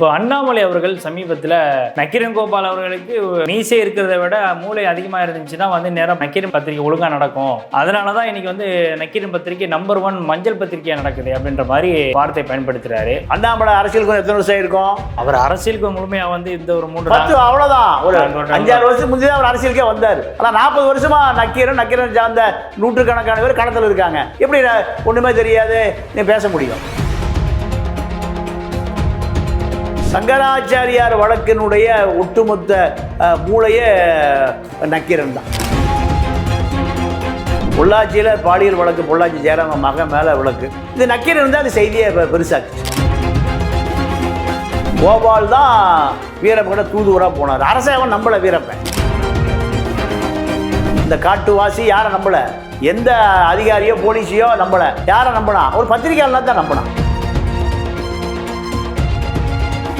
இப்போ அண்ணாமலை அவர்கள் சமீபத்தில் நக்கீரன் கோபால் அவர்களுக்கு மீசை இருக்கிறத விட மூளை அதிகமாக இருந்துச்சுன்னா வந்து நேரம் நக்கீரன் பத்திரிகை ஒழுங்காக நடக்கும். அதனால தான் இன்னைக்கு வந்து நக்கீரன் பத்திரிகை நம்பர் ஒன் மஞ்சள் பத்திரிகையாக நடக்குது அப்படின்ற மாதிரி வார்த்தை பயன்படுத்துறாரு. அண்ணாமலை அரசியலுக்கு எத்தனை வருஷம் இருக்கும் அவர் அரசியலுக்கு முழுமையாக வந்து இந்த ஒரு மூன்று அவ்வளவுதான். ஒரு அஞ்சாறு வருஷம் முந்தைய அவர் அரசியலுக்கே வந்தார். ஆனா நாற்பது வருஷமா நக்கீரன் நக்கீரன் சார்ந்த நூற்றுக்கணக்கான பேர் களத்தில் இருக்காங்க. எப்படி ஒண்ணுமே தெரியாது. நீ பேச முடியும்? சங்கராச்சாரியார் வழக்கினுடைய ஒட்டுமொத்த மூளைய மூளையே நக்கீரன் தான். பொள்ளாச்சியில் பாலியல் வழக்கு பொள்ளாச்சி ஜெயராம மகன் மேலே வழக்கு. இது நக்கீரன் தான் அது செய்தியை பெ- கோபால் தான் வீரப்பன் தூதுவராக போனார். அரசாங்கம் நம்பல வீரப்பன் இந்த காட்டுவாசி யாரை நம்பல? எந்த அதிகாரியோ போலீஸையோ நம்மளை யாரை நம்பினா? ஒரு பத்திரிகையாளர் தான் நம்பினான்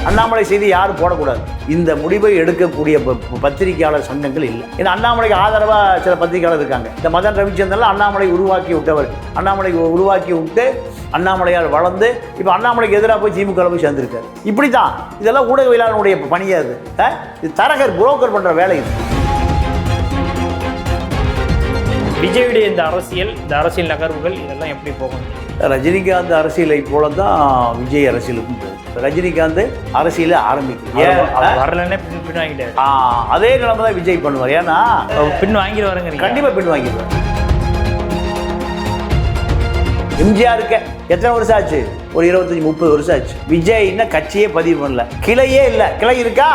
அண்ணாமலை செய்தி யாரும் போடக்கூடாது. இந்த முடிவை எடுக்கக்கூடிய பத்திரிகையாளர் சங்கங்கள் இல்லை. ஏன்னா அண்ணாமலைக்கு ஆதரவாக சில பத்திரிகையாளர் இருக்காங்க. இந்த மதன் ரவிச்சந்திரன் அண்ணாமலை உருவாக்கி விட்டவர். அண்ணாமலை உருவாக்கி விட்டு அண்ணாமலையால் வளர்ந்து இப்போ அண்ணாமலைக்கு எதிராக போய் திமுக போய் சேர்ந்திருக்காரு. இப்படி தான் இதெல்லாம் ஊடகவியலாளனுடைய பணியாது ஆ? இது தரகர் புரோக்கர் பண்ணுற வேலை இது. விஜயுடைய இந்த அரசியல் இந்த அரசியல் நகர்வுகள் இதெல்லாம் எப்படி போகும்? ரஜினிகாந்த் அரசியலை போல தான் விஜய் அரசியலுக்கும் போகுது ரஜினிகாந்த் அரசியலை ஆரம்பிக்கும். ஏன்? வரலன்னே பின் பின் வாங்கிட்டாரு அதே நிலைமை தான் விஜய் பண்ணுவார். ஏன்னா பின் வாங்கிடுவாருங்கிறீங்க கண்டிப்பா பின் வாங்கிடுவார். எம்ஜிஆருக்கு எத்தனை வருஷம் ஆச்சு? ஒரு இருபத்தஞ்சி முப்பது வருஷம் ஆச்சு. விஜய் இன்னும் கட்சியே பதிவு பண்ணல. கிளையே இல்லை. கிளை இருக்கா?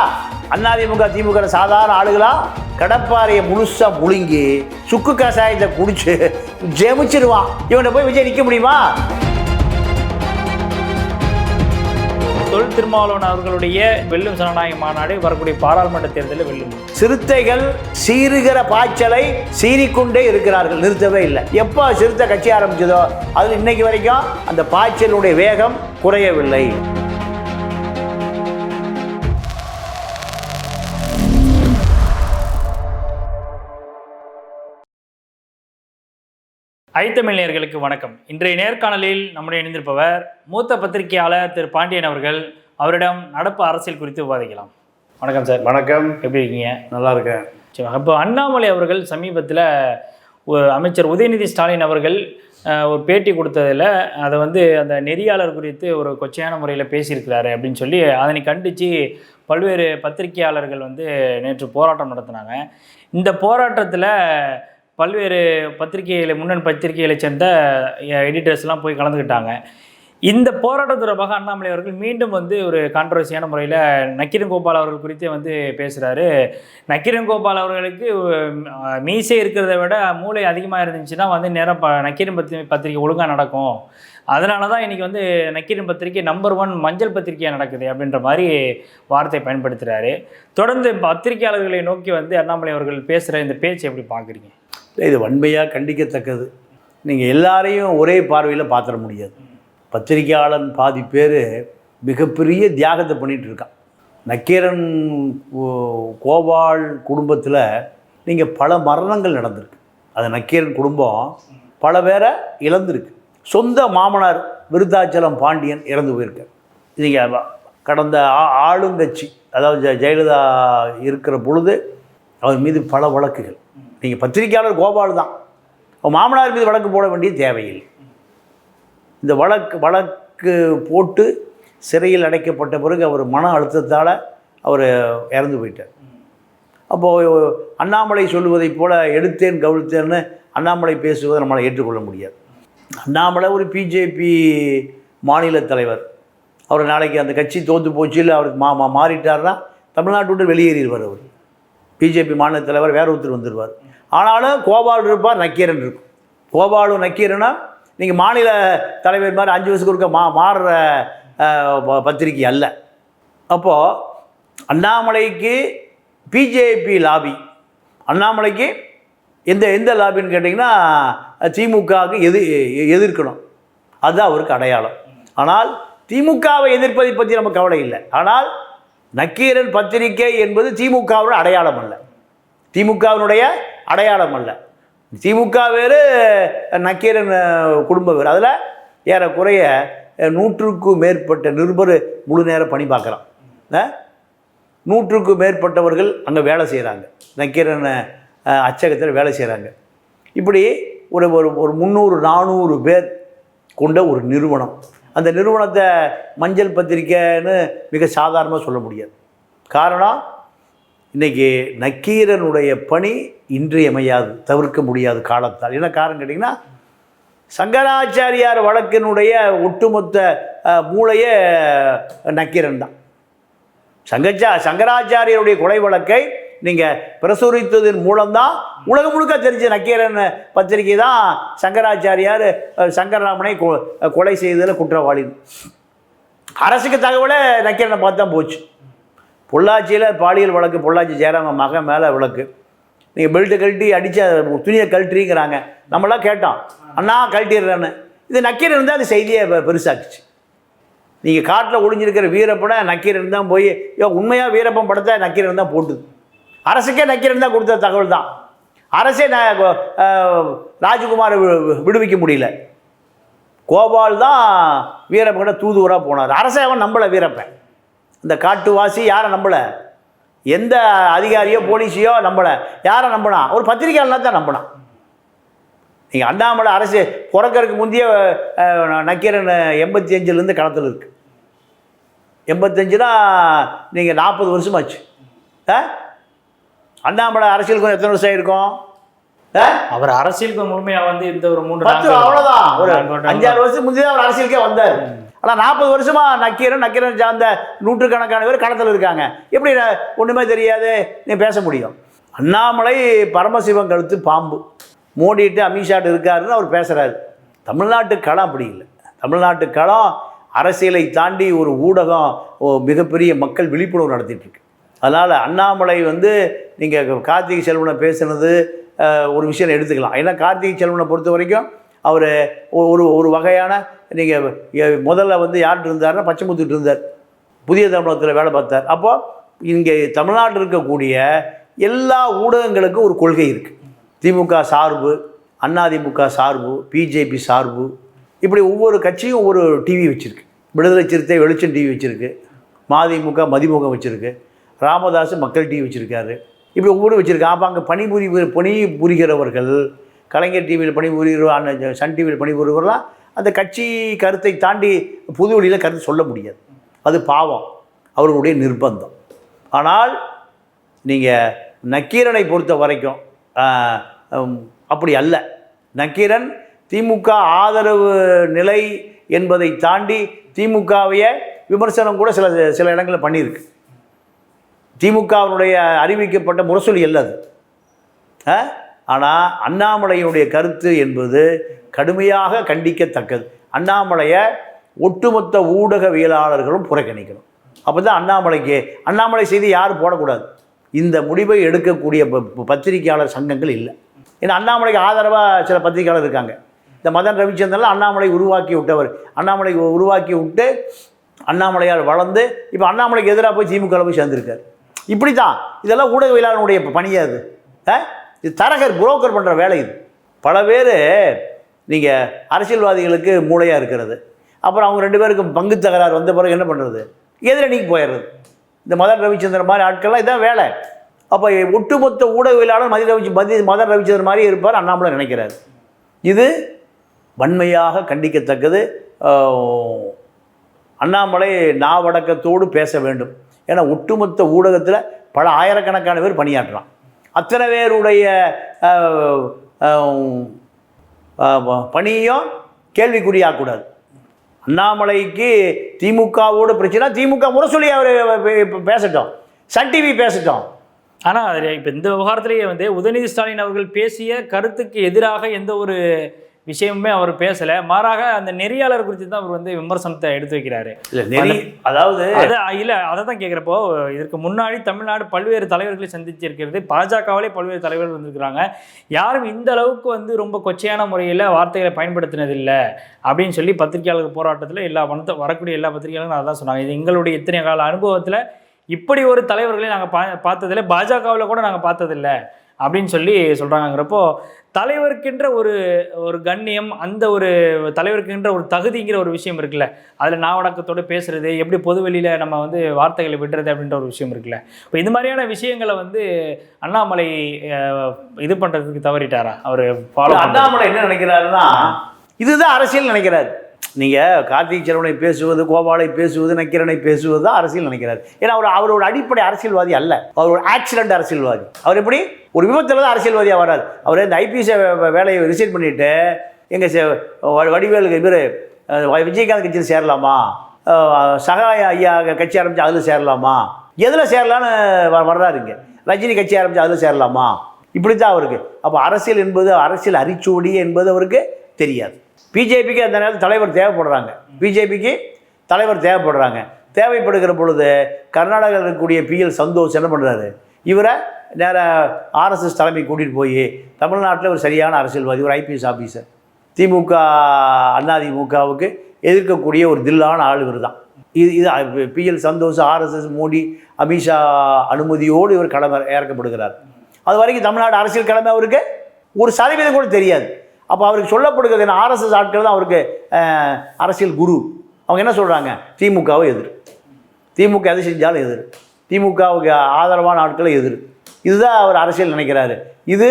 அதிமுக திமுக சாதாரண ஆளுகளா? கடப்பாறையை முழுசா முழுங்கி சுக்கு கசாயத்தை குடிச்சு ஜெமிச்சிருவான் இவனை போய் விஜய் நிற்க முடியுமா? தொல் திருமாவளவன் அவர்களுடைய வெல்லும் ஜனநாயக மாநாடு வரக்கூடிய பாராளுமன்ற தேர்தலில் வெல்லும். சிறுத்தைகள் சீறுகிற பாய்ச்சலை சீறிக்கொண்டே இருக்கிறார்கள் நிறுத்தவே இல்லை. எப்போ சிறுத்தை கட்சி ஆரம்பிச்சதோ அதில் இன்னைக்கு வரைக்கும் அந்த பாய்ச்சலுடைய வேகம் குறையவில்லை. ஐத்தமிழர்களுக்கு வணக்கம். இன்றைய நேர்காணலில் நம்முடைய இணைந்திருப்பவர் மூத்த பத்திரிகையாளர் திரு. பாண்டியன் அவர்கள். அவரிடம் நடப்பு அரசியல் குறித்து விவாதிக்கலாம். வணக்கம் சார். வணக்கம். எப்படி இருக்கீங்க? நல்லா இருக்கேன். சரி இப்போ அண்ணாமலை அவர்கள் சமீபத்தில் அமைச்சர் உதயநிதி ஸ்டாலின் அவர்கள் ஒரு பேட்டி கொடுத்ததில் அதை வந்து அந்த நெறியாளர் குறித்து ஒரு கொச்சையான முறையில் பேசியிருக்கிறாரு அப்படின்னு சொல்லி அதனை கண்டித்து பல்வேறு பத்திரிகையாளர்கள் வந்து நேற்று போராட்டம் நடத்தினாங்க. இந்த போராட்டத்தில் பல்வேறு பத்திரிகைகளை முன்னணி பத்திரிகைகளை சேர்ந்த எடிட்டர்ஸ்லாம் போய் கலந்துக்கிட்டாங்க. இந்த போராட்டம் தொடர்பாக அண்ணாமலை அவர்கள் மீண்டும் வந்து ஒரு கான்ட்ரவர்சியான முறையில் நக்கீரன் கோபால் அவர்கள் குறித்தே வந்து பேசுகிறாரு நக்கீரன் கோபால் அவர்களுக்கு மீசே இருக்கிறத விட மூளை அதிகமாக இருந்துச்சுன்னா வந்து நேரம் ப நக்கீரன் பத்திரி பத்திரிகை ஒழுங்காக நடக்கும். அதனால தான் இன்றைக்கி வந்து நக்கீரன் பத்திரிகை நம்பர் ஒன் மஞ்சள் பத்திரிகையாக நடக்குது அப்படின்ற மாதிரி வார்த்தை பயன்படுத்துகிறாரு தொடர்ந்து பத்திரிகையாளர்களை நோக்கி வந்து அண்ணாமலை அவர்கள் பேசுகிற இந்த பேச்சு எப்படி பார்க்குறீங்க இது வன்மையாக கண்டிக்கத்தக்கது. நீங்கள் எல்லாரையும் ஒரே பார்வையில் பார்த்துட முடியாது. பத்திரிகையாளன் பாதி பேர் மிகப்பெரிய தியாகத்தை பண்ணிகிட்டு இருக்கான். நக்கீரன் கோபால் குடும்பத்தில் நீங்கள் பல மரணங்கள் நடந்திருக்கு. அது நக்கீரன் குடும்பம் பல பேரை இழந்திருக்கு. சொந்த மாமனார் விருத்தாச்சலம் பாண்டியன் இறந்து போயிருக்கார். நீங்கள் கடந்த ஆ- ஆளுங்கட்சி அதாவது ஜெயலலிதா இருக்கிற பொழுது அவர் மீது பல வழக்குகள். நீங்கள் பத்திரிக்கையாளர் கோபால் தான். மாமனார் மீது வழக்கு போட வேண்டிய தேவையில்லை. இந்த வழக்கு வழக்கு போட்டு சிறையில் அடைக்கப்பட்ட பிறகு அவர் மன அழுத்தத்தால் அவர் இறந்து போயிட்டார். அப்போது அண்ணாமலை சொல்லுவதைப் போல எடுத்தேன் கவிழ்த்தேன்னு அண்ணாமலை பேசுவதை நம்மளால் ஏற்றுக்கொள்ள முடியாது. அண்ணாமலை ஒரு பிஜேபி மாநில தலைவர். அவர் நாளைக்கு அந்த கட்சி தோற்று போச்சு இல்லை அவருக்கு மா மா- மாறிட்டார்னா தமிழ்நாட்டு விட்டு வெளியேறிடுவார் அவர். பிஜேபி மாநில தலைவர் வேற ஒருத்தர் வந்துடுவார். ஆனாலும் கோபால் இருப்பார் நக்கீரன் இருக்கும். கோபாலும் நக்கீரனா நீங்கள் மாநில தலைவர் மாதிரி அஞ்சு வருஷத்துக்கு இருக்க மா மாறுற ப- பத்திரிகை அல்ல. அப்போது அண்ணாமலைக்கு பிஜேபி லாபி அண்ணாமலைக்கு எந்த எந்த லாபின்னு கேட்டிங்கன்னா திமுகவுக்கு எது எதிர்க்கணும். அதுதான் அவருக்கு அடையாளம். ஆனால் திமுகவை எதிர்ப்பதை பற்றி நம்ம கவலை இல்லை. ஆனால் நக்கீரன் பத்திரிகை என்பது திமுகவோட அடையாளம் அல்ல. திமுகவினுடைய அடையாளம் அல்ல. திமுக வேறு நக்கீரன் குடும்பம் வேறு. அதில் ஏறக்குறைய நூற்றுக்கும் மேற்பட்ட நிருபர் முழு நேரம் பணி பார்க்குறான். நூற்றுக்கும் மேற்பட்டவர்கள் அங்கே வேலை செய்கிறாங்க நக்கீரன் அச்சகத்தில் வேலை செய்கிறாங்க இப்படி ஒரு ஒரு ஒரு முந்நூறு நானூறு பேர் கொண்ட ஒரு நிறுவனம். அந்த நிறுவனத்தை மஞ்சள் பத்திரிக்கைன்னு மிக சாதாரணமாக சொல்ல முடியாது. காரணம் இன்றைக்கி நக்கீரனுடைய பணி இன்றியமையாது தவிர்க்க முடியாது காலத்தால். என்ன காரணம் கேட்டிங்கன்னா சங்கராச்சாரியார் வழக்கினுடைய ஒட்டுமொத்த மூளைய மூளையே நக்கீரன் தான். சங்கச்சா சங்கராச்சாரியருடைய கொலை வழக்கை நீங்கள் பிரசுரித்ததன் மூலம்தான் உலகம் முழுக்க தெரிஞ்ச நக்கீரன் பத்திரிகை தான் சங்கராச்சாரியார் சங்கரராமனை கொ- கொலை செய்ததில் குற்றவாளி. அரசுக்கு தகவலை நக்கீரனை பார்த்து தான் போச்சு. பொள்ளாச்சியில் பாலியல் வழக்கு பொள்ளாச்சி ஜெயராம மகன் மேலே வழக்கு நீங்கள் பெல்ட்டு கழட்டி அடித்த துணியை கழட்டிங்கிறாங்க நம்மளாம் கேட்டோம் அண்ணா கழட்டிடுறேன்னு. இது நக்கீரன் இருந்தால் அது செய்தியை பெருசாகிச்சு பெருசாக்குச்சு. நீங்கள் காட்டில் ஒளிஞ்சிருக்கிற வீரப்பனை நக்கீரன் தான் போய் யோ உண்மையாக வீரப்பன் படத்தை நக்கீரன் தான் போட்டுது. அரசுக்கே நக்கீரன் தான் கொடுத்த தகவல் தான். அரசே ந ராஜகுமாரை வி- விடுவிக்க முடியல. கோபால் தான் வீரப்பன்கிட்ட தூதுவராக போனார். அரசே அவன் நம்பலை வீரப்பன். இந்த காட்டுவாசி யாரை நம்பலை? எந்த அதிகாரியோ போலீஸையோ நம்பலை. யாரை நம்பினா? ஒரு பத்திரிகையாளர் தான் நம்பினான் நீங்கள் அண்ணாமலை அரசு பிறக்கறதுக்கு முந்தைய நக்கீரன் எண்பத்தி அஞ்சுலேருந்து களத்தில் இருக்கு. எண்பத்தஞ்சுனா நீங்கள் நாற்பது வருஷமாச்சு. ஆ அண்ணாமலை அரசியலுக்கும் எத்தனை வருஷம் ஆகிருக்கும் அவர் அரசியலுக்கு முழுமையா வந்து இந்த ஒரு நான்கு- அவ்வளோதான் ஒரு அஞ்சாறு வருஷம் முந்தைய அவர் அரசியலுக்கே வந்தார். ஆனால் நாற்பது வருஷமா நக்கீரன் நக்கீரன் சார்ந்த நூற்றுக்கணக்கான பேர் களத்தில் இருக்காங்க. எப்படி ஒண்ணுமே தெரியாது நீ பேச முடியும். அண்ணாமலை பரமசிவன் கழுத்து பாம்பு. மோடிட்டு அமித்ஷாட்டு இருக்காருன்னு அவர் பேசுறாரு. தமிழ்நாட்டு களம் அப்படி இல்லை. தமிழ்நாட்டு களம் அரசியலை தாண்டி ஒரு ஊடகம் மிகப்பெரிய மக்கள் விழிப்புணர்வு நடத்திட்டு இருக்கு. அதனால் அண்ணாமலை வந்து நீங்கள் கார்த்திகை செல்வனை பேசுனது ஒரு விஷயம் எடுத்துக்கலாம். ஏன்னா கார்த்திகை செல்வனை பொறுத்த வரைக்கும் அவர் ஒரு ஒரு வகையான நீங்கள் முதல்ல வந்து யார்கிட்ட இருந்தாருன்னா பச்சைமுத்துட்டு இருந்தார். புதிய தமிழகத்தில் வேலை பார்த்தார். அப்போது இங்கே தமிழ்நாட்டில் இருக்கக்கூடிய எல்லா ஊடகங்களுக்கும் ஒரு கொள்கை இருக்குது திமுக சார்பு அதிமுக சார்பு பிஜேபி சார்பு இப்படி ஒவ்வொரு கட்சியும் ஒவ்வொரு டிவி வச்சுருக்கு. விடுதலை சிறுத்தை வெளிச்சம் டிவி வச்சுருக்கு. மதிமுக மதிமுகம் வச்சுருக்கு. ராமதாஸ் மக்கள் டிவி வச்சுருக்காரு. இப்படி ஒவ்வொரு வச்சுருக்கான் அப்போ அங்கே பணிபுரி பணி புரிகிறவர்கள் கலைஞர் டிவியில் பணிபுரிகிற சன் டிவியில் பணிபுரிகிறவர்களாம் அந்த கட்சி கருத்தை தாண்டி புது வழியில் கருத்து சொல்ல முடியாது. அது பாவம். அவர்களுடைய நிர்பந்தம். ஆனால் நீங்கள் நக்கீரனை பொறுத்த வரைக்கும் அப்படி அல்ல. நக்கீரன் திமுக ஆதரவு நிலை என்பதை தாண்டி திமுகவைய விமர்சனம் கூட சில சில இடங்களில் பண்ணியிருக்கு. திமுகவினுடைய அறிவிக்கப்பட்ட முரசொலி அல்ல அது. ஆனால் அண்ணாமலையினுடைய கருத்து என்பது கடுமையாக கண்டிக்கத்தக்கது. அண்ணாமலையை ஒட்டுமொத்த ஊடகவியலாளர்களும் புறக்கணிக்கணும். அப்போ தான் அண்ணாமலைக்கு அண்ணாமலை செய்தி யாரும் போடக்கூடாது. இந்த முடிவை எடுக்கக்கூடிய ப- பத்திரிகையாளர் சங்கங்கள் இல்லை. ஏன்னா அண்ணாமலைக்கு ஆதரவாக சில பத்திரிகையாளர் இருக்காங்க. இந்த மதன் ரவிச்சந்திரன் அண்ணாமலை உருவாக்கி விட்டவர். அண்ணாமலை உருவாக்கி விட்டு அண்ணாமலையால் வளர்ந்து இப்போ அண்ணாமலைக்கு எதிராக போய் திமுகவில் போய் சேர்ந்திருக்கார். இப்படி தான் இதெல்லாம் ஊடகவியலாளனுடைய பணியா அது. ஆ? இது தரகர் புரோக்கர் பண்ணுற வேலை இது. பல பேர் நீங்கள் அரசியல்வாதிகளுக்கு மூளையாக இருக்கிறது. அப்புறம் அவங்க ரெண்டு பேருக்கும் பங்கு தகராறு வந்த பிறகு என்ன பண்ணுறது எதிரணிக்கு போயிடுறது. இந்த மதர் ரவிச்சந்திரன் மாதிரி ஆட்கள்லாம் இதான் வேலை. அப்போ ஒட்டுமொத்த ஊடகவியலாளர் மதி ரவி மதி மதர் ரவிச்சந்திரன் மாதிரி இருப்பார் அண்ணாமலை நினைக்கிறார். இது வன்மையாக கண்டிக்கத்தக்கது. அண்ணாமலை நாவடக்கத்தோடு பேச வேண்டும். ஏன்னா ஒட்டுமொத்த ஊடகத்தில் பல ஆயிரக்கணக்கான பேர் பணியாற்றுறான் அத்தனை பேருடைய பணியும் கேள்விக்குறியாகக்கூடாது அண்ணாமலைக்கு திமுகவோட பிரச்சனை திமுக முரசொலி அவர் பேசட்டும். சன் டிவி பேசட்டும். ஆனால் இப்போ இந்த விவகாரத்திலேயே வந்து உதயநிதி ஸ்டாலின் அவர்கள் பேசிய கருத்துக்கு எதிராக எந்த ஒரு விஷயமுமே அவர் பேசல. மாறாக அந்த நெறியாளர் குறித்து தான் அவர் வந்து விமர்சனத்தை எடுத்து வைக்கிறாரு. இல்லை நெறி அதாவது அது இல்ல அதை தான் கேட்குறப்போ இதற்கு முன்னாடி தமிழ்நாடு பல்வேறு தலைவர்களை சந்திச்சிருக்கிறது. பாஜகவிலே பல்வேறு தலைவர்கள் வந்திருக்கிறாங்க. யாரும் இந்த அளவுக்கு வந்து ரொம்ப கொச்சையான முறையில் வார்த்தைகளை பயன்படுத்தினதில்லை அப்படின்னு சொல்லி பத்திரிகையாளர் போராட்டத்தில் எல்லா வந்த வரக்கூடிய எல்லா பத்திரிகையாளரும் அதான் சொன்னாங்க. இது எங்களுடைய இத்தனை கால அனுபவத்தில் இப்படி ஒரு தலைவர்களை நாங்கள் பா பார்த்ததில்ல. பாஜகவில் கூட நாங்கள் பார்த்ததில்ல. அப்படின்னு சொல்லி சொல்கிறாங்கிறப்போ தலைவருக்கின்ற ஒரு ஒரு கண்ணியம் அந்த ஒரு தலைவருக்குன்ற ஒரு தகுதிங்கிற ஒரு விஷயம் இருக்குல்ல. அதில் நாவடக்கத்தோடு பேசுறது எப்படி பொதுவெளியில் நம்ம வந்து வார்த்தைகளை விடுறது அப்படின்ற ஒரு விஷயம் இருக்குல்ல. இப்போ இந்த மாதிரியான விஷயங்களை வந்து அண்ணாமலை இது பண்ணுறதுக்கு தவறிட்டாரா? அவர் ஃபாலோ அண்ணாமலை என்ன நினைக்கிறாருன்னா இதுதான் அரசியல் நினைக்கிறாரு. நீங்கள் கார்த்திக் செல்வனை பேசுவது கோபாலை பேசுவது நக்கிரனை பேசுவது தான் அரசியல் நினைக்கிறார். ஏன்னா அவர் அவரோட அடிப்படை அரசியல்வாதி அல்ல. அவர் ஒரு ஆக்சிடென்ட் அரசியல்வாதி. அவர் எப்படி? ஒரு விபத்தில் தான் அரசியல்வாதியாக வராது அவர் இந்த ஐபிஎஸ் வேலையை ரிசைன் பண்ணிட்டு எங்கள் வடிவேலு இவர் விஜயகாந்த் கட்சியில் சேரலாமா? சகாய ஐயா கட்சி ஆரம்பித்து அதில் சேரலாமா? எதில் சேரலான்னு வ- வர்றாருங்க ரஜினி கட்சி ஆரம்பித்து அதில் சேரலாமா? இப்படி தான் அவருக்கு. அப்போ அரசியல் என்பது அரசியல் அரிச்சுவடி என்பது அவருக்கு தெரியாது. பிஜேபிக்கு அந்த நேரத்தில் தலைவர் தேவைப்படுறாங்க. பிஜேபிக்கு தலைவர் தேவைப்படுறாங்க. தேவைப்படுகிற பொழுது கர்நாடகாவில் இருக்கக்கூடிய பிஎல் சந்தோஷ் என்ன பண்ணுறாரு இவரை நேராக ஆர்எஸ்எஸ் தலைமை கூட்டிகிட்டு போய் தமிழ்நாட்டில் ஒரு சரியான அரசியல்வாதி ஒரு ஐபிஎஸ் ஆஃபீஸர் திமுக அதிமுகவுக்கு எதிர்க்கக்கூடிய ஒரு தில்லான ஆள் இவர் தான். இது இது B L Santhosh RSS Modi Amit Shah அனுமதியோடு இவர் கடமை இறக்கப்படுகிறார். அது வரைக்கும் தமிழ்நாடு அரசியல் கடமை அவருக்கு? ஒரு சதவீதம் கூட தெரியாது. அப்போ அவருக்கு சொல்லப்படுகிறது என்ன? ஆர்எஸ்எஸ் ஆட்கள் தான் அவருக்கு அரசியல் குரு. அவங்க என்ன சொல்கிறாங்க திமுகவை எதிர். திமுக எது செஞ்சாலும் எதிர். திமுகவுக்கு ஆதரவான ஆட்களை எதிர். இதுதான் அவர் அரசியல் நினைக்கிறாரு. இது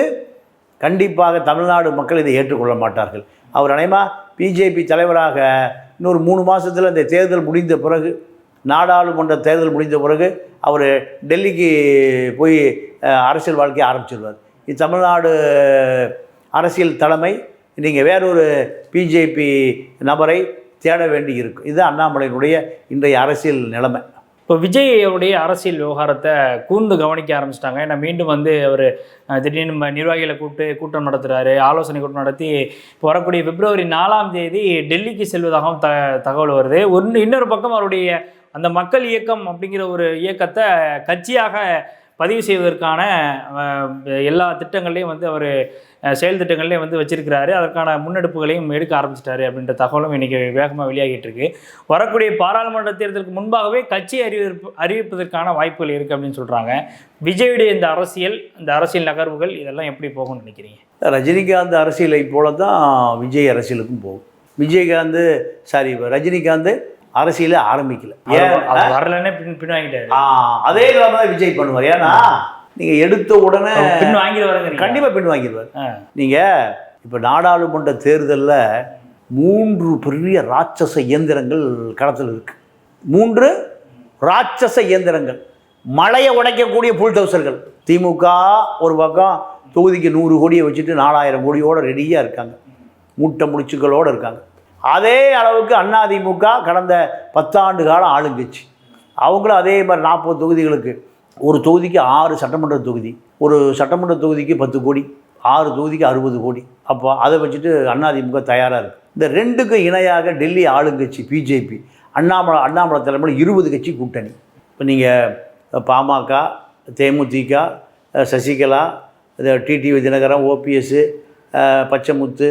கண்டிப்பாக தமிழ்நாடு மக்கள் இதை ஏற்றுக்கொள்ள மாட்டார்கள். அவர் அனைமா பிஜேபி தலைவராக இன்னொரு மூணு மாதத்தில் இந்த தேர்தல் முடிந்த பிறகு நாடாளுமன்ற தேர்தல் முடிந்த பிறகு அவர் டெல்லிக்கு போய் அரசியல் வாழ்க்கையை ஆரம்பிச்சிருவார். இது தமிழ்நாடு அரசியல் தலைமை நீங்கள் வேறொரு பிஜேபி நபரை தேட வேண்டி இருக்கும் இது அண்ணாமலையினுடைய இன்றைய அரசியல் நிலைமை. இப்போ விஜயோடைய அரசியல் விவகாரத்தை கூர்ந்து கவனிக்க ஆரம்பிச்சிட்டாங்க. ஏன்னா மீண்டும் வந்து அவர் திடீர்னு நம்ம நிர்வாகிகளை கூப்பிட்டு கூட்டம் நடத்துகிறாரு ஆலோசனை கூட்டம் நடத்தி இப்போ வரக்கூடிய பிப்ரவரி நாலாம் தேதி டெல்லிக்கு செல்வதாகவும் த தகவல் வருது. ஒன்று இன்னொரு பக்கம் அவருடைய அந்த மக்கள் இயக்கம் அப்படிங்கிற ஒரு இயக்கத்தை கட்சியாக பதிவு செய்வதற்கான எல்லா திட்டங்கள்லையும் வந்து அவர் செயல் திட்டங்களையும் வந்து வச்சிருக்கிறாரு. அதற்கான முன்னெடுப்புகளையும் எடுக்க ஆரம்பிச்சிட்டாரு அப்படின்ற தகவலும் இன்னைக்கு வேகமாக வெளியாகிட்டு இருக்கு. வரக்கூடிய பாராளுமன்ற தேர்தலுக்கு முன்பாகவே கட்சி அறிவிப்பு அறிவிப்பதற்கான வாய்ப்புகள் இருக்குது அப்படின்னு சொல்கிறாங்க விஜயுடைய இந்த அரசியல் இந்த அரசியல் நகர்வுகள் இதெல்லாம் எப்படி போகும்னு நினைக்கிறீங்க? ரஜினிகாந்த் அரசியலை போல தான் விஜய் அரசியலுக்கும் போகும். விஜயகாந்த் சாரி ரஜினிகாந்த் அரசியலை ஆரம்பிக்கல. ஏன் அவர் வரலன்னே பின் பின் வாங்கிட்டாரு ஆ, அதே தான் விஜய் பண்ணுவார். ஏன்னா நீங்கள் எடுத்த உடனே பின் வாங்கிடுவாருங்க கண்டிப்பாக பின் வாங்கிடுவார். நீங்கள் இப்போ நாடாளுமன்ற தேர்தலில் மூன்று பெரிய ராட்சச இயந்திரங்கள் களத்தில் இருக்கு. மூன்று ராட்சச இயந்திரங்கள். மலையை உடைக்கக்கூடிய புல்டவுசர்கள். திமுக ஒரு பக்கம் தொகுதிக்கு நூறு கோடியை வச்சுட்டு நாலாயிரம் கோடியோடு ரெடியாக இருக்காங்க. மூட்டை முடிச்சுக்களோடு இருக்காங்க. அதே அளவுக்கு அதிமுக கடந்த பத்தாண்டு காலம் ஆளுங்கட்சி. அவங்களும் அதே மாதிரி நாற்பது தொகுதிகளுக்கு ஒரு தொகுதிக்கு ஆறு சட்டமன்ற தொகுதி ஒரு சட்டமன்ற தொகுதிக்கு பத்து கோடி ஆறு தொகுதிக்கு அறுபது கோடி. அப்போ அதை வச்சுட்டு அதிமுக தயாராக இருக்குது இந்த ரெண்டுக்கும் இணையாக டெல்லி ஆளுங்கட்சி பிஜேபி அண்ணாமலை அண்ணாமலை தலைமையில் இருபது கட்சி கூட்டணி. இப்போ நீங்கள் பாமக தேமுதிக சசிகலா இது TTV Dhinakaran OPS Pachaimuthu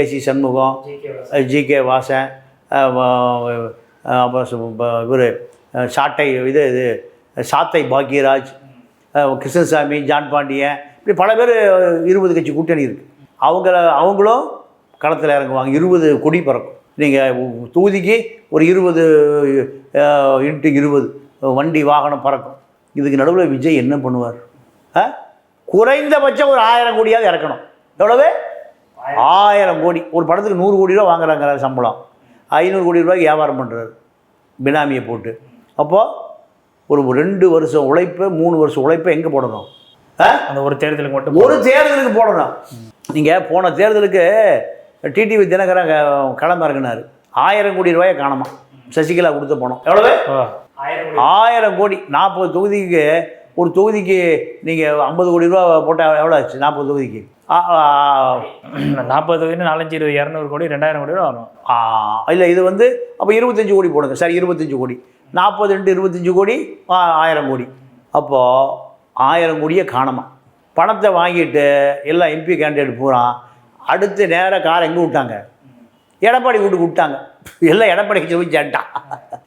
AC Shanmugam GK Vasan. அப்புறம் இவர் சாட்டை இது இது சாத்தை பாக்யராஜ் கிருஷ்ணசாமி ஜான் பாண்டியன் இப்படி பல பேர் இருபது கட்சி கூட்டணி இருக்குது அவங்கள அவங்களும் களத்தில் இறங்குவாங்க. இருபது கொடி பறக்கும். நீங்கள் தொகுதிக்கு ஒரு இருபது இன்ட்டு இருபது வண்டி வாகனம் பறக்கும். இதுக்கு நடுவில் விஜய் என்ன பண்ணுவார்? குறைந்தபட்சம் ஒரு ஆயிரம் கோடியாவது இறக்கணும். எவ்வளவு? ஆயிரம் கோடி. ஒரு படத்துக்கு நூறு கோடி ரூபா வாங்குறாங்க சம்பளம். ஐநூறு கோடி ரூபாய்க்கு வியாபாரம் பண்ணுறாரு பினாமியை போட்டு. அப்போது ஒரு ரெண்டு வருஷம் உழைப்பை மூணு வருஷம் உழைப்பை எங்கே போடணும்? அந்த ஒரு தேர்தலுக்கு மட்டும் ஒரு தேர்தலுக்கு போடணும். நீங்கள் போன தேர்தலுக்கு டிடிவி தினகரன் க- களம் இறங்கினார் ஆயிரம் கோடி ரூபாயை காணாமா? சசிகலா கொடுத்த போனோம். எவ்வளவு? ஆயிரம் கோடி. ஆயிரம் கோடி. நாற்பது தொகுதிக்கு ஒரு தொகுதிக்கு நீங்கள் ஐம்பது கோடி ரூபா போட்டால் எவ்வளோ ஆச்சு? நாற்பது தொகுதிக்கு. நாற்பது தொகுதி நாலஞ்சு இருபது இரநூறு கோடி ரெண்டாயிரம் கோடி ரூபா வரும் இல்லை இது வந்து அப்போ இருபத்தஞ்சு கோடி போடுங்க. சரி இருபத்தஞ்சு கோடி. நாற்பது ரெண்டு இருபத்தஞ்சு கோடி ஆயிரம் கோடி. அப்போது ஆயிரம் கோடியை காணாமா? பணத்தை வாங்கிட்டு எல்லா எம்பி கேண்டிடேட் பூரா அடுத்து நேராக காரை எங்கே விட்டாங்க? எடப்பாடி வீட்டுக்கு விட்டாங்க. எல்லாம் எடப்பாடி போய் சேட்டான்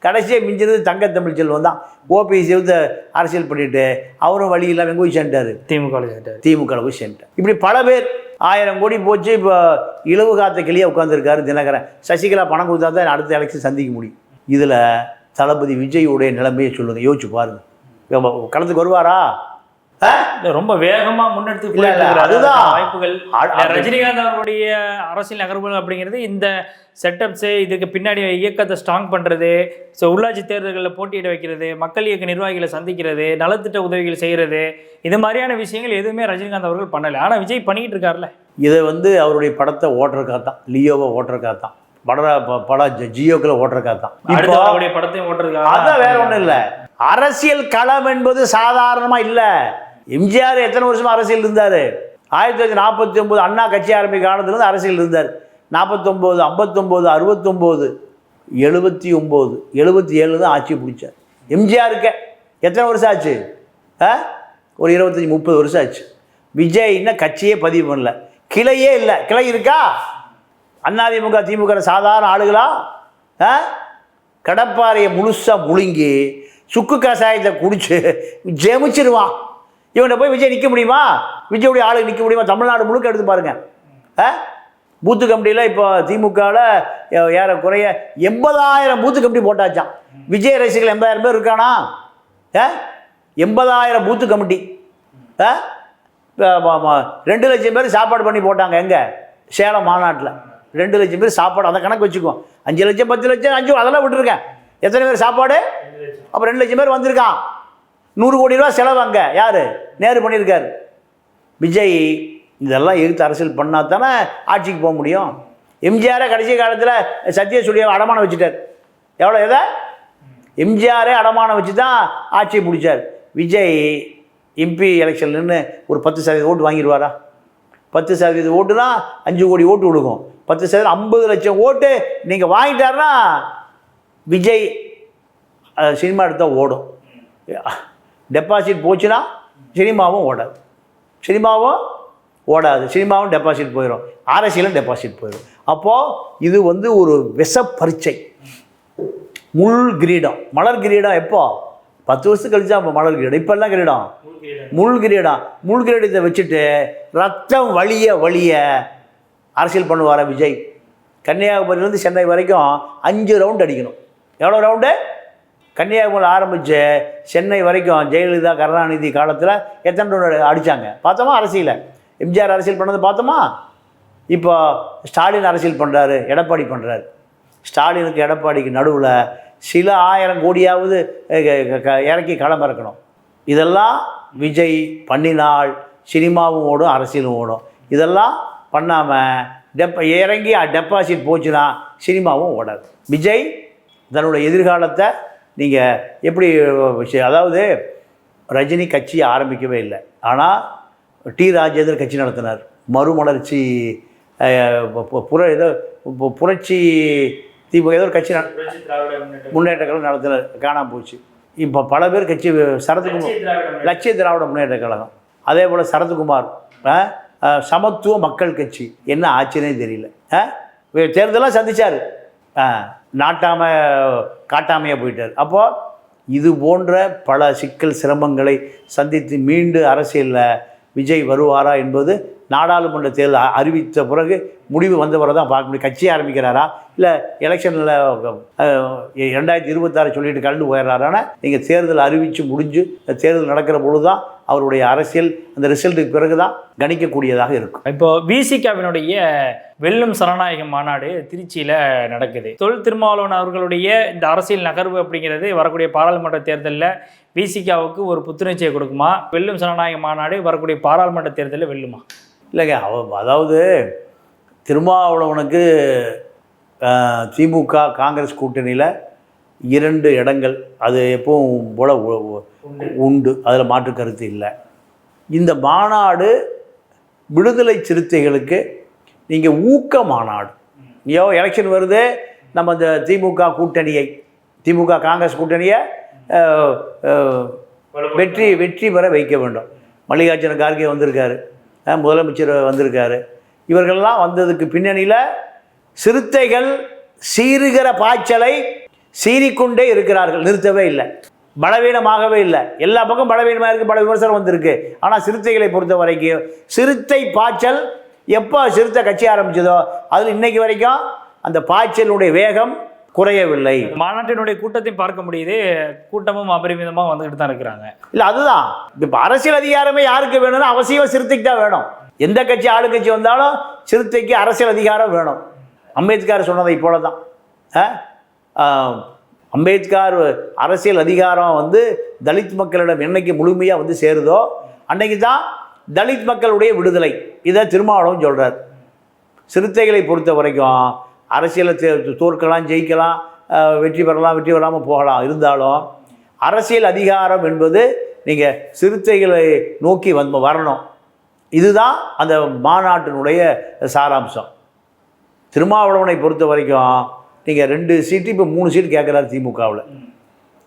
கடைசியாக மிஞ்சது தங்க தமிழ் செல்வம் தான். ஓபிஎஸ் வந்து அரசியல் பண்ணிட்டு அவரும் வழி இல்லாமல் எங்கே போய் சேர்ந்தார் திமுக. திமுக போய் சேர்ந்தார் இப்படி பல பேர் ஆயிரம் கோடி போச்சு. இப்போ இலவு காத்த கிளியே உட்காந்துருக்காரு தினகரன். சசிகலா பணம் கொடுத்தா தான் அடுத்த எலெக்ஷன் சந்திக்க முடியும். இதில் தளபதி விஜயோடைய நிலைமையை சொல்லுங்கள் யோசிச்சு பாருங்க. இவ களத்துக்கு வருவாரா? ரொம்ப வேகமா முன்னெடுத்து. அதுதான். வாய்ப்புகள். ரஜினிகாந்த் அவர்களுடைய அரசியல் நகர்வுகள் அப்படிங்கிறது இந்த செட்டப்ஸ் இதுக்கு பின்னாடி இயக்கத்தை ஸ்ட்ராங் பண்றது ஸோ உள்ளாட்சி தேர்தல்களில் போட்டியிட வைக்கிறது மக்கள் இயக்க நிர்வாகிகளை சந்திக்கிறது நலத்திட்ட உதவிகள் செய்யறது இது மாதிரியான விஷயங்கள் எதுவுமே ரஜினிகாந்த் அவர்கள் பண்ணல. ஆனா விஜய் பண்ணிட்டு இருக்காருல்ல. இதை வந்து அவருடைய படத்தை ஓட்டுறக்கா தான் லியோவை ஓட்டுறக்கா தான் பட ப- பட ஜ- ஜியோக்களை ஓட்டுறக்கா தான் இப்போ அவருடைய படத்தையும் ஓட்டுறதுக்காக அதான் வேற ஒன்றும் இல்லை. அரசியல் களம் என்பது சாதாரணமாக இல்லை. எம்ஜிஆர் எத்தனை வருஷமா அரசியல் இருந்தார்? ஆயிரத்தி தொள்ளாயிரத்தி நாற்பத்தி ஒம்பது அண்ணா கட்சி ஆரம்பிக்க காலத்துலேருந்து அரசியல் இருந்தார். நாற்பத்தொம்போது ஐம்பத்தொம்போது அறுபத்தொம்போது எழுபத்தி ஒம்பது எழுபத்தி ஏழு தான் ஆட்சி பிடிச்சார். எம்ஜிஆருக்கு எத்தனை வருஷம் ஆச்சு? ஆ? ஒரு இருபத்தஞ்சி முப்பது வருஷம் ஆச்சு. விஜய் இன்னும் கட்சியே பதிவு பண்ணல. கிளையே இல்லை. கிளை இருக்கா? அதிமுக திமுக சாதாரண ஆளுகளா? ஆ? கடப்பாறையை முழுசாக முழுங்கி சுக்கு கஷாயத்தை குடிச்சு ஜெமிச்சிருவான் இவனை போய் விஜய் நிற்க முடியுமா? விஜயுடைய ஆளு நிற்க முடியுமா? தமிழ்நாடு முழுக்க எடுத்து பாருங்க. ஆ? பூத்து கமிட்டியில் இப்போ திமுகவில் ஏறக்குறைய எண்பதாயிரம் பூத்து கமிட்டி போட்டாச்சான் விஜய் ரசிகர்கள் எண்பதாயிரம் பேர் இருக்கானா? ஆ? எண்பதாயிரம் பூத்து கமிட்டி ஆ? ரெண்டு லட்சம் பேர் சாப்பாடு பண்ணி போட்டாங்க. எங்கே? சேலம் மாநாட்டில். ரெண்டு லட்சம் பேர் சாப்பாடு அதை கணக்கு வச்சுக்குவோம் அஞ்சு லட்சம் பத்து லட்சம் அஞ்சு அதெல்லாம் விட்டுருக்கேன் எத்தனை பேர் சாப்பாடு? அப்போ ரெண்டு லட்சம் பேர் வந்திருக்கான் நூறு கோடி ரூபா செலவு அங்கே. யார்? நேரு பண்ணியிருக்காரு. விஜய் இதெல்லாம் எதிர்த்து அரசியல் பண்ணால் தானே ஆட்சிக்கு போக முடியும்? எம்ஜிஆரை கடைசி காலத்தில் சத்திய சூரிய அடமானம் வச்சுட்டார். எவ்வளோ எதை? எம்ஜிஆரே அடமானம் வச்சு தான் ஆட்சியை பிடிச்சார் விஜய் எம்பி எலெக்ஷன் நின்று ஒரு பத்து சதவீத ஓட்டு வாங்கிடுவாரா? பத்து சதவீத ஓட்டுனா அஞ்சு கோடி ஓட்டு கொடுக்கும். பத்து சதவீதம் ஐம்பது லட்சம் ஓட்டு நீங்கள் வாங்கிட்டாருன்னா விஜய் சினிமா எடுத்தால் ஓடும். டெபாசிட் போச்சுன்னா சினிமாவும் ஓடாது. சினிமாவும் ஓடாது. சினிமாவும் டெபாசிட் போயிடும் அரசியலும் டெபாசிட் போயிடும் அப்போது இது வந்து ஒரு விஷ பரீட்சை முள் கிரீடம். மலர் கிரீடம் எப்போ? பத்து வருஷத்துக்கு கழிச்சா அப்போ மலர் கிரீடம். இப்போல்லாம் கிரீடம்? முள் கிரீடம். முள் கிரீடத்தை வச்சுட்டு ரத்தம் வலிய வலிய அரசியல் பண்ணுவார் விஜய்? கன்னியாகுமரியிலேருந்து சென்னை வரைக்கும் அஞ்சு ரவுண்டு அடிக்கணும். எவ்வளோ ரவுண்டு கன்னியாகுமரி ஆரம்பித்து சென்னை வரைக்கும் ஜெயலலிதா கருணாநிதி காலத்தில் எத்தனை ரவுண்டு அடித்தாங்க பார்த்தோமா அரசியலை? எம்ஜிஆர் அரசியல் பண்ணது பார்த்தோமா? இப்போ ஸ்டாலின் அரசியல் பண்ணுறாரு எடப்பாடி பண்ணுறாரு ஸ்டாலினுக்கு எடப்பாடிக்கு நடுவில் சில ஆயிரம் கோடியாவது க- இறக்கி களம் இறக்கணும். இதெல்லாம் விஜய் பண்ணினால் சினிமாவும் ஓடும் அரசியலும் ஓடும். இதெல்லாம் பண்ணாமல் டெப் இறங்கி டெபாசிட் போச்சுன்னா சினிமாவும் ஓடாது. விஜய் தன்னுடைய எதிர்காலத்தை நீங்கள் எப்படி அதாவது ரஜினி கட்சி ஆரம்பிக்கவே இல்லை. ஆனால் டி ராஜேந்தர் கட்சி நடத்தினார். மறுமலர்ச்சி அஹ், பு- பு- புர ஏதோ புரட்சி திமுக ஏதோ ஒரு கட்சி நட- முன்னேற்ற கழகம் நடத்தினார். காணாம போச்சு. இப்போ பல பேர் கட்சி சரத்குமார் லட்சிய திராவிட முன்னேற்ற கழகம். அதே போல் சரத்குமார் ஆ, சமத்துவ மக்கள் கட்சி. என்ன ஆச்சுன்னே தெரியல. ஆ தேர்தலாம் சந்திச்சார். ஆ நாட்டாம காட்டாமையாக போயிட்டார். அப்போது இது போன்ற பல சிக்கல் சிரமங்களை சந்தித்து மீண்டு அரசியலில் விஜய் வருவாரா என்பது நாடாளுமன்ற தேர்தல் அறிவித்த பிறகு முடிவு வந்த பிறகு தான் பார்க்க முடியும். கட்சி ஆரம்பிக்கிறாரா? இல்லை எலெக்ஷனில் ரெண்டாயிரத்தி இருபத்தாறு சொல்லிட்டு கலந்து போயிடுறாரானா நீங்கள் தேர்தல் அறிவித்து முடிஞ்சு தேர்தல் நடக்கிற பொழுது தான் அவருடைய அரசியல் அந்த ரிசல்ட்டுக்கு பிறகு தான் கணிக்கக்கூடியதாக இருக்கும். இப்போ விசிகாவினுடைய வெல்லும் சனநாயக மாநாடு திருச்சியில் நடக்குது. தொல் திருமாவளவன் அவர்களுடைய இந்த அரசியல் நகர்வு அப்படிங்கிறது வரக்கூடிய பாராளுமன்ற தேர்தலில் விசிகாவுக்கு ஒரு புத்துணர்ச்சியை கொடுக்குமா? வெல்லும் சனநாயக மாநாடு வரக்கூடிய பாராளுமன்ற தேர்தலில் வெல்லுமா? இல்லைங்க அதாவது திருமாவளவனுக்கு திமுக காங்கிரஸ் கூட்டணியில் இரண்டு இடங்கள். அது எப்பவும் போல உண்டு. அதில் மாற்று கருத்து இல்லை. இந்த மாநாடு விடுதலை சிறுத்தைகளுக்கு நீங்கள் ஊக்க மாநாடு. ஐயோ எலெக்ஷன் வருது நம்ம இந்த திமுக கூட்டணியை திமுக காங்கிரஸ் கூட்டணியை வெற்றி வெற்றி பெற வைக்க வேண்டும். மல்லிகார்ஜுன கார்கே வந்திருக்காரு. முதலமைச்சர் வந்திருக்காரு. இவர்கள்லாம் வந்ததுக்கு பின்னணியில் சிறுத்தைகள் சீறுகிற பாய்ச்சலை சீறிக்கொண்டே இருக்கிறார்கள். நிறுத்தவே இல்லை. பலவீனமாகவே இல்லை. எல்லா பக்கம் பலவீனமாக இருக்குது பல விமர்சனம் வந்திருக்கு. ஆனால் சிறுத்தைகளை பொறுத்த வரைக்கும் சிறுத்தை பாய்ச்சல் எப்போ சிறுத்தை கட்சி ஆரம்பிச்சதோ அதில் இன்னைக்கு வரைக்கும் அந்த பாய்ச்சலுடைய வேகம் குறையவில்லை. மாநாட்டினுடைய கூட்டத்தையும் பார்க்க முடியுது. கூட்டமும் அபரிமிதமாக வந்துக்கிட்டு தான் இருக்கிறாங்க. இல்லை அதுதான். இப்போ அரசியல் அதிகாரமே யாருக்கு வேணும்னா அவசியம் சிறுத்தைக்கு தான் வேணும். எந்த கட்சி ஆளுங்கட்சி வந்தாலும் சிறுத்தைக்கு அரசியல் அதிகாரம் வேணும். அம்பேத்கர் சொன்னதை போல தான் ஆ? அம்பேத்கர் அரசியல் அதிகாரம் வந்து தலித் மக்களிடம் என்னைக்கு முழுமையாக வந்து சேருதோ அன்னைக்கு தான் தலித் மக்களுடைய விடுதலை. இதை திருமாவளவன் சொல்கிறார் சிறுத்தைகளை பொறுத்த வரைக்கும் அரசியலை தோற்கலாம் ஜெயிக்கலாம் வெற்றி பெறலாம் வெற்றி பெறாமல் போகலாம். இருந்தாலும் அரசியல் அதிகாரம் என்பது நீங்கள் சிறுத்தைகளை நோக்கி வந்து வரணும். இதுதான் அந்த மாநாட்டினுடைய சாராம்சம். திருமாவளவனை பொறுத்த வரைக்கும் நீங்கள் ரெண்டு சீட்டு இப்போ மூணு சீட்டு கேட்குறாரு திமுகவில்.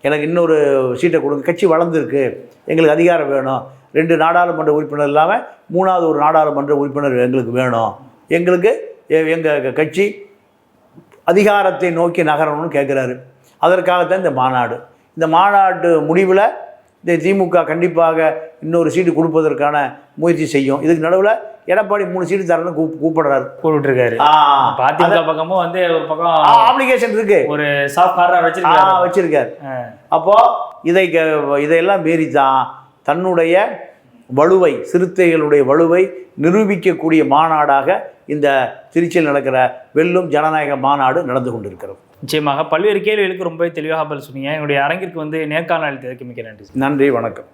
எனக்கு இன்னொரு சீட்டை கொடுங்க. கட்சி வளர்ந்துருக்கு. எங்களுக்கு அதிகாரம் வேணும். ரெண்டு நாடாளுமன்ற உறுப்பினர் இல்லாமல் மூணாவது ஒரு நாடாளுமன்ற உறுப்பினர் எங்களுக்கு வேணும். எங்களுக்கு எங்கள் கட்சி அதிகாரத்தை நோக்கி நகரணும்னு கேட்குறாரு. அதற்காகத்தான் இந்த மாநாடு. இந்த மாநாட்டு முடிவில் இந்த திமுக கண்டிப்பாக இன்னொரு சீட்டு கொடுப்பதற்கான முயற்சி செய்யும். இதுக்கு நடுவில் எடப்பாடி மூணு சீட்டு தரணும்னு கூப் கூப்பிடுறாரு. கூப்பிட்டுருக்காரு. அதிமுக பக்கமும் வந்து ஒரு பக்கம் ஆப்ளிகேஷன் இருக்கு. ஒரு சாஃப்ட் கார்னர் ஆ, வச்சிருக்காரு. வச்சிருக்காரு. அப்போ இதை இதையெல்லாம் மீறி தான் தன்னுடைய வலுவை சிறுத்தைகளுடைய வலுவை நிரூபிக்கக்கூடிய மாநாடாக இந்த திருச்சியில் நடக்கிற வெல்லும் ஜனநாயக மாநாடு நடந்து கொண்டிருக்கிறது. நிச்சயமாக பல்வேறு கேள்விகளுக்கு ரொம்பவே தெளிவாக பதில் சொன்னீங்க. என்னுடைய அரங்கிற்கு வந்து நேர்காணல் அளித்ததற்கு மிக்க நன்றி. நன்றி வணக்கம்.